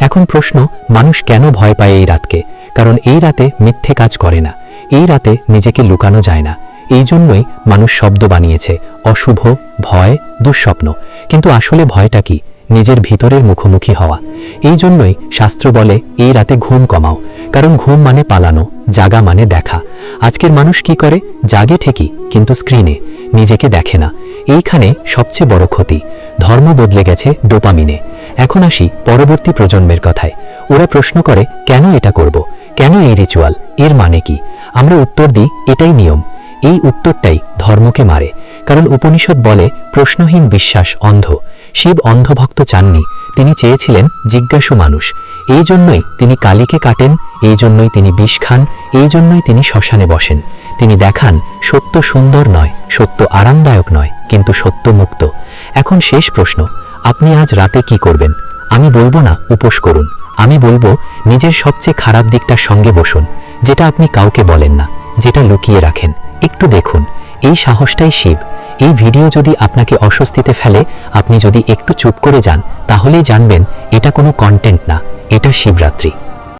এখন প্রশ্ন, মানুষ কেন ভয় পায় এই রাতকে? কারণ এই রাতে মিথ্যে কাজ করে না। এই রাতে নিজেকে লুকানো যায় না। এই জন্যই মানুষ শব্দ বানিয়েছে, অশুভ, ভয়, দুঃস্বপ্ন। কিন্তু আসলে ভয়টা কি? নিজের ভিতরের মুখোমুখি হওয়া। এই জন্যই শাস্ত্র বলে, এই রাতে ঘুম কমাও। কারণ ঘুম মানে পালানো, জাগা মানে দেখা। আজকের মানুষ কি করে? জাগে ঠিকই, কিন্তু স্ক্রিনে। নিজেকে দেখে না। এইখানে সবচেয়ে বড় ক্ষতি। ধর্ম বদলে গেছে ডোপামিনে। এখন আসি পরবর্তী প্রজন্মের কথায়। ওরা প্রশ্ন করে, কেন এটা করব? কেন এই রিচুয়াল এর মানে কি? আমরা উত্তর দিই, এটাই নিয়ম। এই উত্তরটাই ধর্মকে মারে। কারণ উপনিষদ বলে, প্রশ্নহীন বিশ্বাস অন্ধ। শিব অন্ধভক্ত চাননি। তিনি চেয়েছিলেন জিজ্ঞাসু মানুষ। এই জন্যই তিনি কালীকে কাটেন, এই জন্যই তিনি বিষ খান, এই জন্যই তিনি শ্মশানে বসেন। তিনি দেখান, সত্য সুন্দর নয়, সত্য আরামদায়ক নয়, কিন্তু সত্য মুক্ত। এখন শেষ প্রশ্ন আপনি আজ রাতে কি করবেন? আমি বলব না, উপোস করুন। আমি বলব, নিজের সবচেয়ে খারাপ দিকটার সঙ্গে বসুন, যেটা আপনি কাউকে বলেন না, যেটা লুকিয়ে রাখেন। একটু দেখুন, এই সাহসটাই শিব। এই ভিডিও যদি আপনাকে অস্বস্তিতে ফেলে, আপনি যদি একটু চুপ করে যান, তাহলেই জানবেন, এটা কোনো কন্টেন্ট না, এটা শিবরাত্রি।